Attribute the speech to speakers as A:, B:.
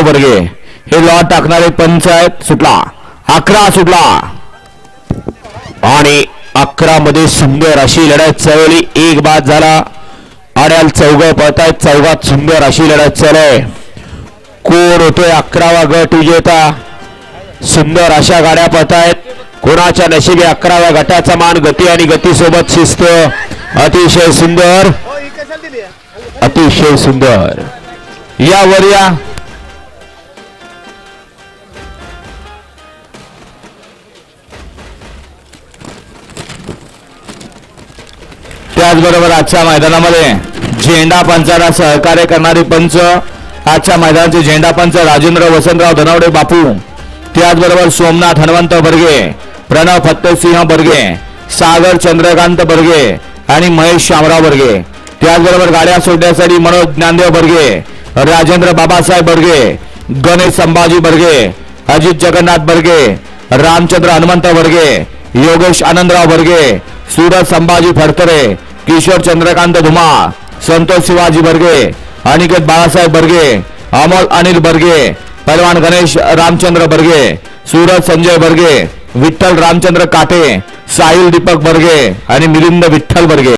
A: बर्गे हे लॉट टाकणारे पंच आहेत सुटला. अकरा सुटला. आणि अकरा मध्ये सुंदर अशी लढत चळवली. एक बाद झाला. आड्याल चौघ पळतायत चौघात सुंदर अशी लढत चालू कोण होतोय अकरावा गट विजेता? सुंदर अशा गाड्या पळतायत कोणाच्या नशिबी अकराव्या गटाचा मान गती आणि गतीसोबत शिस्त? अतिशय सुंदर. अतिशय सुंदर. या वर या त्याचबरोबर आजच्या मैदानामध्ये झेंडा पंचाला सहकार्य करणारे पंच आजच्या मैदानाचे झेंडा पंच राजेंद्र वसंतराव धनावडे बापू त्याचबरोबर सोमनाथ हनुमंत बर्गे प्रणव फत्तेसिंह बर्गे सागर चंद्रकांत बर्गे आणि महेश शामराव बर्गे. त्याचबरोबर गाड्या सोडण्यासाठी मनोज ज्ञानदेव बर्गे राजेंद्र बाबासाहेब बर्गे गणेश संभाजी बर्गे अजित जगन्नाथ बर्गे रामचंद्र हनुमंत बर्गे योगेश आनंदराव बर्गे सूरज संभाजी फडतरे किशोर चंद्रकांत धुमा संतोष शिवाजी बर्गे अनिकेत बाळासाहेब बर्गे अमोल अनिल बर्गे पहलवान गणेश रामचंद्र बर्गे सूरज संजय बर्गे विठ्ठल रामचंद्र काटे साहिल दीपक बर्गे आणि मिलिंद विठ्ठल बर्गे.